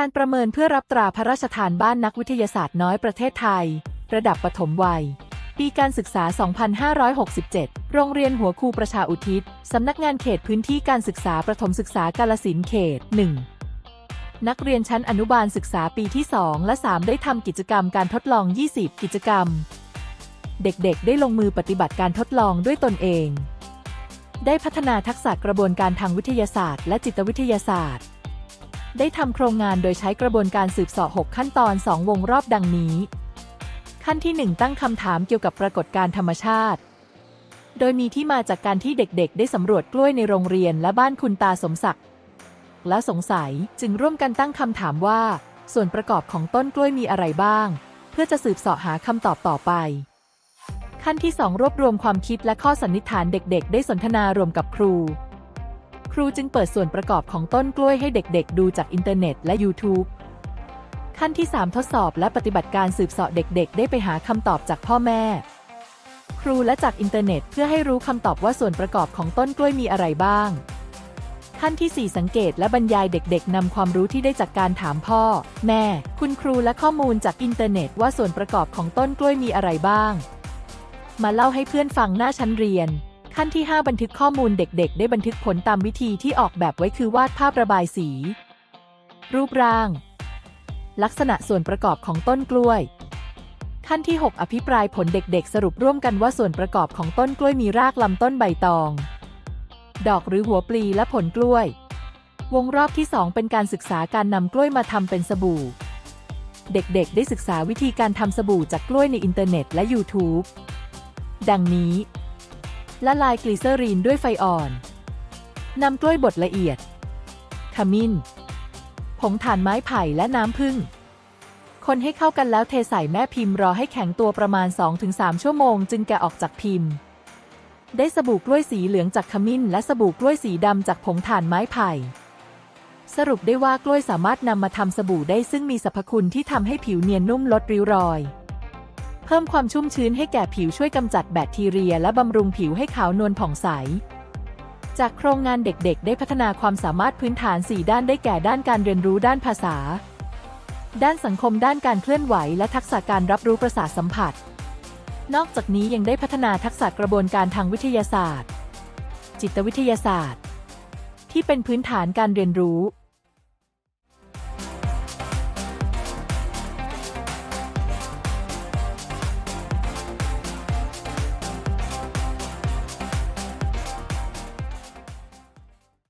การประเมินเพื่อรับตราพระราชทานบ้านนักวิทยาศาสตร์น้อยประเทศไทย ระดับปฐมวัย ปีการศึกษา 2567 โรงเรียนหัวคูประชาอุทิศ สำนักงานเขตพื้นที่การศึกษาประถมศึกษากาลสินเขต 1 นักเรียนชั้นอนุบาลศึกษาปีที่ 2 และ 3 ได้ทำกิจกรรมการทดลอง 20 กิจกรรม เด็กๆ ได้ลงมือปฏิบัติการทดลองด้วยตนเอง ได้พัฒนาทักษะกระบวนการทางวิทยาศาสตร์ และจิตวิทยาศาสตร์ ได้ทำโครงงานโดยใช้กระบวนการสืบเสาะ6ขั้นตอน 2 วงรอบดังนี้ ขั้นที่ 1 ตั้งคำถามเกี่ยวกับปรากฏการธรรมชาติ โดยมีที่มาจากการที่เด็กๆ ได้สำรวจกล้วยในโรงเรียนและบ้านคุณตาสมศักดิ์และสงสัยจึงร่วมกันตั้งคำถามว่า ส่วนประกอบของต้นกล้วยมีอะไรบ้าง เพื่อจะสืบเสาะหาคำตอบต่อไป ขั้นที่ 2 รวบรวมความคิดและข้อสันนิษฐานเด็ก ๆ ได้สนทนารวมกับครู ครูจึงเปิดส่วนประกอบของต้นกล้วยให้เด็กๆ ดูจากอินเทอร์เน็ตและ YouTube ขั้นที่ 3 ทดสอบและปฏิบัติการสืบเสาะเด็กๆ ได้ไปหาคำตอบจากพ่อแม่ ครูและจากอินเทอร์เน็ตเพื่อให้รู้คำตอบว่าส่วนประกอบของต้นกล้วยมีอะไรบ้าง ขั้นที่ 4 สังเกตและบรรยายเด็กๆนำความรู้ที่ได้จากการถามพ่อ แม่ คุณครูและข้อมูลจากอินเทอร์เน็ตว่าส่วนประกอบของต้นกล้วยมีอะไรบ้าง มาเล่าให้เพื่อนฟังหน้าชั้นเรียน ขั้นที่ 5 บันทึกข้อมูลเด็กๆ ได้บันทึกผลตามวิธีที่ออกแบบไว้คือวาดภาพระบายสี รูปร่าง ลักษณะส่วนประกอบของต้นกล้วย ขั้นที่ 6 อภิปรายผลเด็กๆ สรุปร่วมกันว่าส่วนประกอบของต้นกล้วยมีรากลำต้นใบตอง ดอกหรือหัวปลีและผลกล้วย วงรอบที่ 2 เป็นการศึกษาการนำกล้วยมาทำเป็นสบู่ เด็กๆ ได้ศึกษาวิธีการทำสบู่จากกล้วยในอินเทอร์เน็ตและ YouTube ดังนี้ ละลายกลีเซอรีนด้วยไฟอ่อน นำกล้วยบดละเอียด ขมิ้น ผงถ่านไม้ไผ่และน้ำผึ้ง คนให้เข้ากันแล้วเทใส่แม่พิมพ์รอให้แข็งตัวประมาณ 2-3 ชั่วโมง จึงแกะออกจากพิมพ์ ได้สบู่กล้วยสีเหลืองจากขมิ้น และสบู่กล้วยสีดำจากผงถ่านไม้ไผ่ สรุปได้ว่ากล้วยสามารถนำมาทำสบู่ได้ซึ่งมีสรรพคุณที่ทำให้ผิวเนียนนุ่มลดริ้วรอย เพิ่มความชุ่มชื้นให้แก่ผิวช่วยกำจัดแบคทีเรีย และบำรุงผิวให้ขาวนวลผ่องใส จากโครงงานเด็กๆ ได้พัฒนาความสามารถพื้นฐาน 4 ด้านได้แก่ด้านการเรียนรู้ด้านภาษา ด้านสังคมด้านการเคลื่อนไหว และทักษะการรับรู้ประสาทสัมผัส นอกจากนี้ยังได้พัฒนาทักษะกระบวนการทางวิทยาศาสตร์ จิตวิทยาศาสตร์ ที่เป็นพื้นฐานการเรียนรู้